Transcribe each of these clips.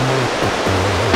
Smoke the bell.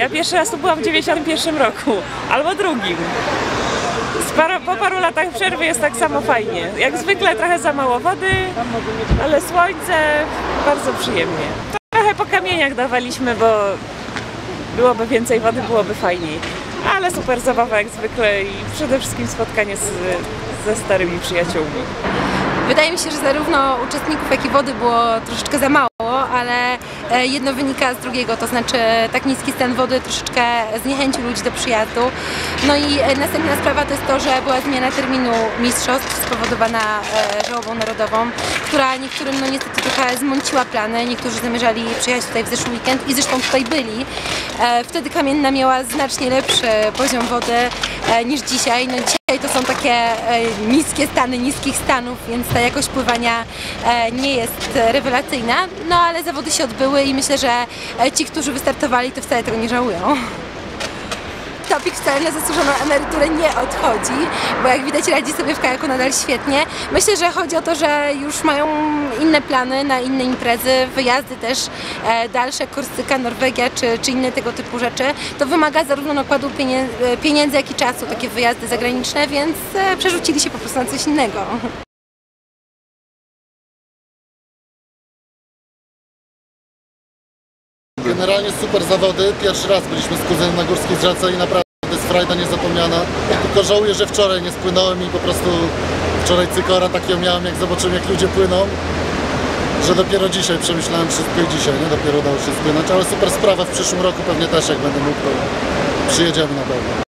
Ja pierwszy raz tu byłam w 91 roku, albo drugim. Paru, po paru latach przerwy jest tak samo fajnie. Jak zwykle trochę za mało wody, ale słońce, bardzo przyjemnie. Trochę po kamieniach dawaliśmy, bo byłoby więcej wody, byłoby fajniej. Ale super zabawa jak zwykle i przede wszystkim spotkanie z, ze starymi przyjaciółmi. Wydaje mi się, że zarówno uczestników, jak i wody było troszeczkę za mało, ale jedno wynika z drugiego, to znaczy tak niski stan wody troszeczkę zniechęcił ludzi do przyjazdu. No i e, następna sprawa to jest to, że była zmiana terminu mistrzostw spowodowana e, żałobą narodową, która niektórym no niestety trochę zmąciła plany. Niektórzy zamierzali przyjechać tutaj w zeszły weekend i zresztą tutaj byli. E, Wtedy Kamienna miała znacznie lepszy poziom wody e, niż dzisiaj. No dzisiaj to są takie e, niskie stany niskich stanów, więc ta jakość pływania e, nie jest rewelacyjna, no ale zawody się odbyły i myślę, że e, ci, którzy wystartowali, to wcale tego nie żałują. Wcale na zasłużoną emeryturę nie odchodzi, bo jak widać radzi sobie w kajaku nadal świetnie. Myślę, że chodzi o to, że już mają inne plany na inne imprezy, wyjazdy też e, dalsze, Korsyka, Norwegia czy, czy inne tego typu rzeczy. To wymaga zarówno nakładu e, pieniędzy, jak i czasu, takie wyjazdy zagraniczne, więc e, przerzucili się po prostu na coś innego. Generalnie super zawody. Pierwszy raz byliśmy z kuzynem na Górskiej Drzece i naprawdę frajda niezapomniana. Tylko żałuję, że wczoraj nie spłynąłem i po prostu wczoraj cykora takiego miałem, jak zobaczyłem jak ludzie płyną, że dopiero dzisiaj przemyślałem wszystko i dzisiaj, nie? Dopiero udało się spłynąć, ale super sprawa. W przyszłym roku pewnie też jak będę mógł, to przyjedziemy na pewno.